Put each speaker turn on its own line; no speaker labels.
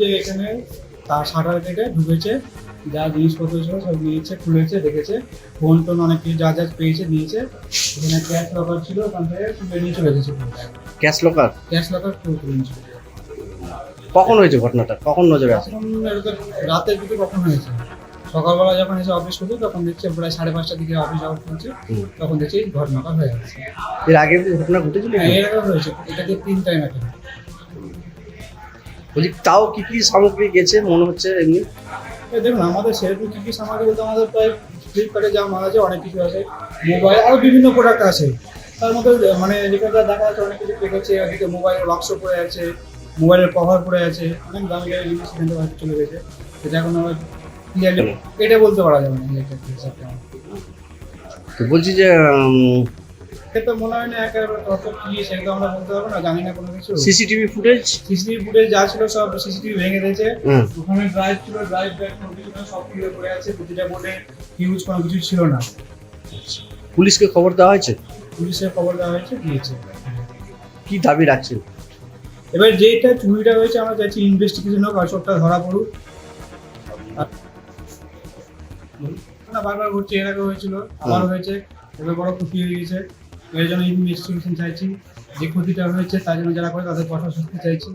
যে এখানে তার শাটার কেটে ঢুকেছে যা জিনিসপত্র ছিল সব নিয়েছে খুলেছে দেখেছে। ফোন টোন অনেক কিছু যা যা পেয়েছে নিয়েছে। এখানে ক্যাশ লকার ছিল ওখান থেকে তুলে নিয়ে চলে গেছে
ক্যাশ লকার
ক্যাশ লকার পুরো তুলে নিয়ে চলে
কখন হয়েছে ঘটনাটা? কখন নজরে আসে?
রাতের দিকে কখন হয়েছে? সকালবেলা যখন এসে অফিস করছে তখন দেখছি প্রায় সাড়ে পাঁচটার দিকে অফিস আউট করছে। তখন দেখছি ঘটনাটা হয়ে গেছে।
এর আগে ঘটনা ঘটেছিল
হ্যাঁ এরকম হয়েছে। এটাকে তিন টাইম এখন
বলছি তাও কি কি সামগ্রী গেছে? মনে হচ্ছে এমনি।
দেখুন আমাদের সেরকম কি কি সামগ্রী বলতে আমাদের প্রায় ফ্লিপকার্টে যা মাল আছে অনেক কিছু আছে। মোবাইল আরও বিভিন্ন প্রোডাক্ট আছে। তার মধ্যে মানে যেখানে দেখা যাচ্ছে অনেক কিছু পেকেছে ওদিকে মোবাইলের বাক্স পড়ে আছে মোবাইলের কভার পড়ে আছে। অনেক দামি দামি জিনিস সেখান থেকে চলে গেছে। সেটা এখন আমার এটা বলতে পারা যাবে না। বলছি কি
তো
মনে হয় না একেবারে কত কি সেটা আমরা বলতে পারব না জানি না কোনো কিছু।
CCTV footage?
সিসিটিভি ফুটেজ যা ছিল সব সিসিটিভি ভেঙে দিয়েছে। ওখানে ড্রাইভ ছিল ড্রাইভ ব্যাগ সব খুলে পড়ে আছে প্রতিটা বোর্ডে হিউজ কোনো কিছু ছিল না।
পুলিশকে খবর দেওয়া হয়েছে?
পুলিশের খবর দেওয়া হয়েছে দিয়েছে।
কি দাবি রাখছেন
এবার যেটা চুরিটা হয়েছে আমরা চাইছি ইনভেস্টিগেশন হোক আর সবটা ধরা পড়ুক। না বারবার ঘটছে এর আগে হয়েছিল আবার হয়েছে এবার বড় ক্ষতি হয়ে গেছে। এর জন্য ইনভেস্টিগেশন চাইছি। যে ক্ষতিটা হয়েছে, তার জন্য যারা করে তাদের কথা শুনতে চাইছি।